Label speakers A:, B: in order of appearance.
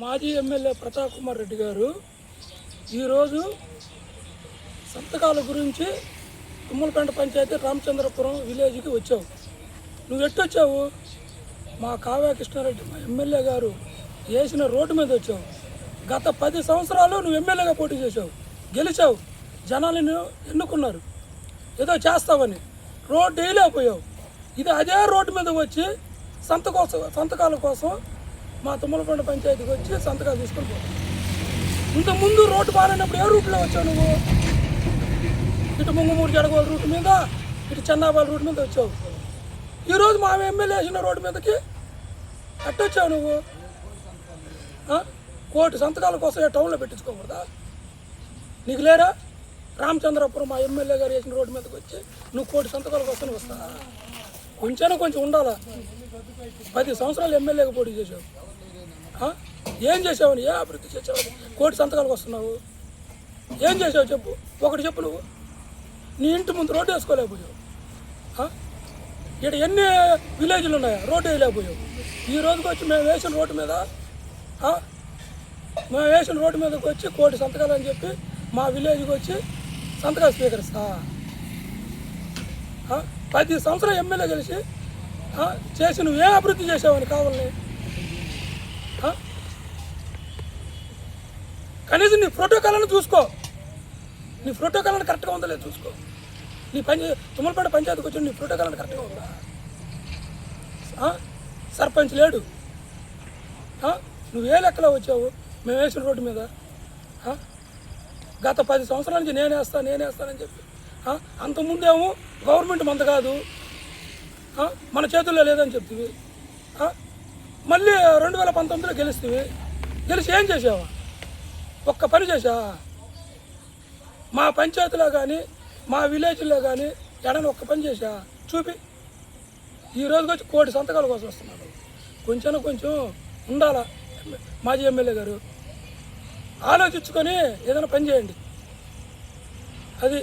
A: మాజీ ఎమ్మెల్యే ప్రతాప్ కుమార్ రెడ్డి గారు ఈరోజు సంతకాల గురించి తుమ్మలపేంట పంచాయతీ రామచంద్రపురం విలేజ్కి వచ్చావు. నువ్వు ఎట్టొచ్చావు మా కావ్య కృష్ణారెడ్డి మా ఎమ్మెల్యే గారు వేసిన రోడ్డు మీద వచ్చావు. గత పది సంవత్సరాలు నువ్వు ఎమ్మెల్యేగా పోటీ చేసావు గెలిచావు. జనాలను ఎన్నుకున్నారు. ఏదో చేస్తావని. రోడ్డు వేయలేకపోయావు. ఇది అదే రోడ్డు మీద వచ్చి సంత కోసం సంతకాల కోసం మా తుమ్మలకొండ పంచాయతీకి వచ్చి సంతకాలు తీసుకొని పోతాం. ఇంత ముందు రోడ్డు బాగాలేనప్పుడు ఏ రూట్లో వచ్చావు నువ్వు? ఇటు ముంగుమూరు జడగోల రూట్ మీద ఇటు చెన్నాబాల రూట్ మీద వచ్చావు. ఈరోజు మా ఎమ్మెల్యే వేసిన రోడ్డు మీదకి ఎట్టొచ్చావు నువ్వు? కోటి సంతకాల కోసం ఏ టౌన్లో పెట్టించుకోకూడదా? నీకు లేరా? రామచంద్రపురం మా ఎమ్మెల్యే గారు వేసిన రోడ్డు మీదకి వచ్చి నువ్వు కోటి సంతకాల కోసం వస్తా కొంచెం కొంచెం ఉండాలా? పది సంవత్సరాలు ఎమ్మెల్యేగా పోటీ చేసావు ఏం చేసావని? ఏ అభివృద్ధి చేసావని? కోటి సంతకాలకు వస్తున్నావు. ఏం చేసావు చెప్పు. ఒకటి చెప్పు నువ్వు. నీ ఇంటి ముందు రోడ్డు వేసుకోలేకపోయావు. ఇక్కడ ఎన్ని విలేజ్లు ఉన్నాయా? రోడ్డు వేయలేకపోయావు. ఈ రోజుకి వచ్చి మేము వేసిన రోడ్డు మీద మేము వేసిన రోడ్డు మీదకి వచ్చి కోటి సంతకాలు అని చెప్పి మా విలేజ్కి వచ్చి సంతకాలు స్వీకరిస్తా. ఆ? పది సంవత్సరాలు ఎమ్మెల్యే కలిసి చేసి నువ్వు ఏ అభివృద్ధి చేసావని కావాలని కనీసం నీ ప్రోటోకాల్ని చూసుకో. నీ ప్రోటోకాల్ని కరెక్ట్గా ఉందా లేదు చూసుకో. నీ పంచ తుమ్మలపేట పంచాయతీకి వచ్చి నీ ప్రోటోకాల్ని కరెక్ట్గా ఉందా? సర్పంచ్ లేడు. నువ్వు ఏ లెక్కలో వచ్చావు? మేము వేసిన రోడ్డు మీద. గత పది సంవత్సరాల నుంచి నేనేస్తా వేస్తాను వేస్తానని చెప్పి. అంతకుముందేమో గవర్నమెంట్ మంద కాదు. మన చేతుల్లో లేదని చెప్తివి. మళ్ళీ రెండు వేల పంతొమ్మిదిలో గెలుస్తుంది గెలిచి ఏం చేసావా? ఒక్క పని చేశా? మా పంచాయతీలో కానీ మా విలేజ్లో కానీ ఎడని ఒక్క పని చేశా? చూపి. ఈ రోజుకి వచ్చి కోటి సంతకాల కోసం వస్తున్నాడు కొంచెం కొంచెం ఉండాలా? మాజీ ఎమ్మెల్యే గారు. ఆలోచించుకొని ఏదైనా పని చేయండి. అది